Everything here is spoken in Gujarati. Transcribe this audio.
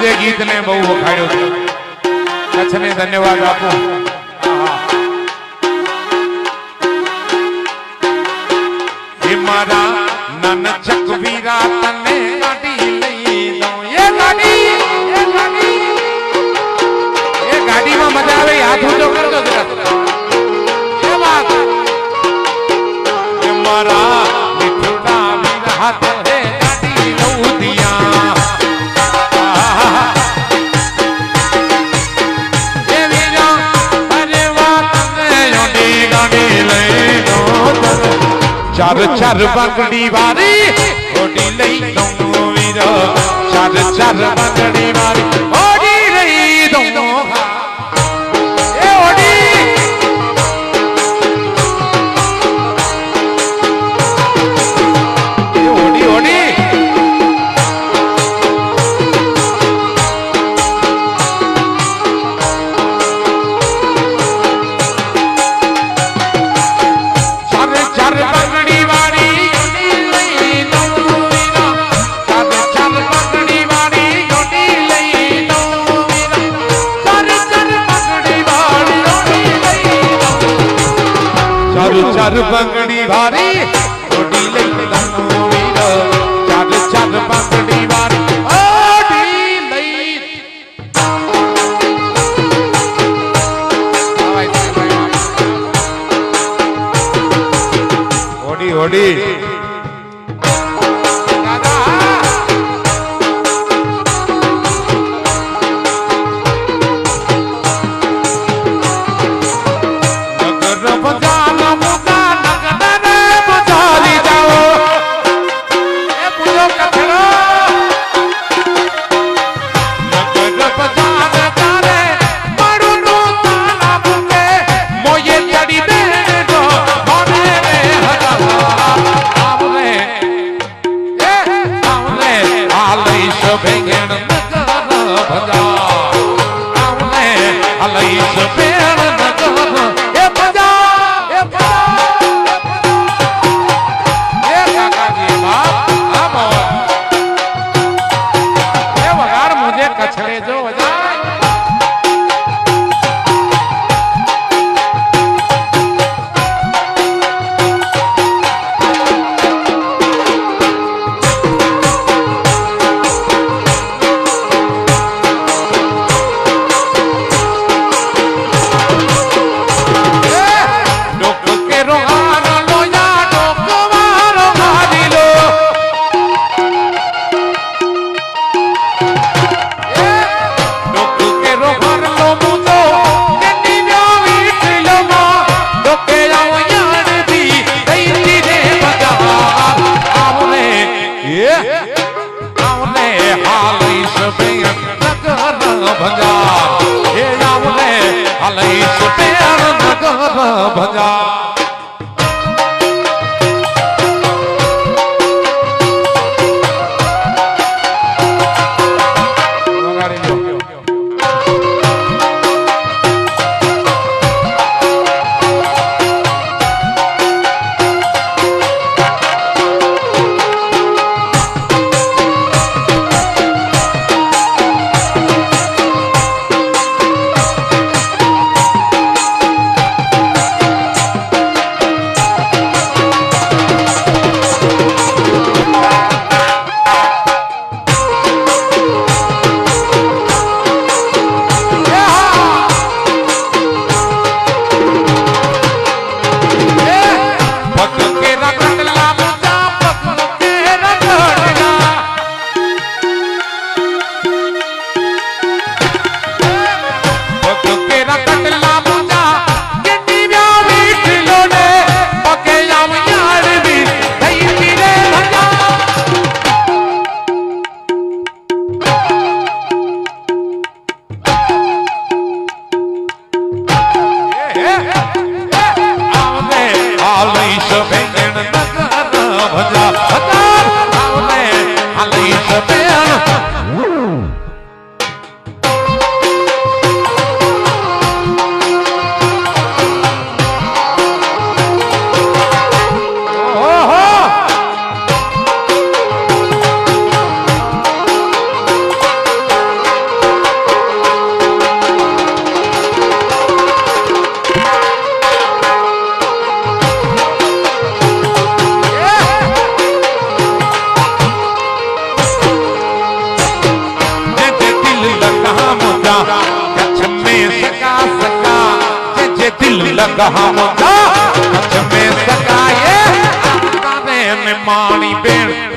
આજે ગીતને બહુ વખાડ્યું કચ્છને ધન્યવાદ આપું. મારા નાનચક વીરા તને ગાડી લઈ એ ગાડી એ ગાડી. એ ગાડીમાં મજા આવે હાથ ઊંચો કરજો જરા. ਛਰ ਛਰ ਵਗਦੀ ਵਾਰੀ। ਓਡੀ ਲਈ ਤੂੰ ਵੀਰੋ ਛਰ ਛਰ ਵਗ ચાર ચાર બંગડી વારી. ઓડી લઈ તનુ વીર ચાર ચાર બંગડી વારી. ઓડી લઈ. ઓડી ઓડી ભેગેણ નગર ભગા. આવને ભજા ગહમ જા કચ્છ મે સગાયે તારે ને માણી બેન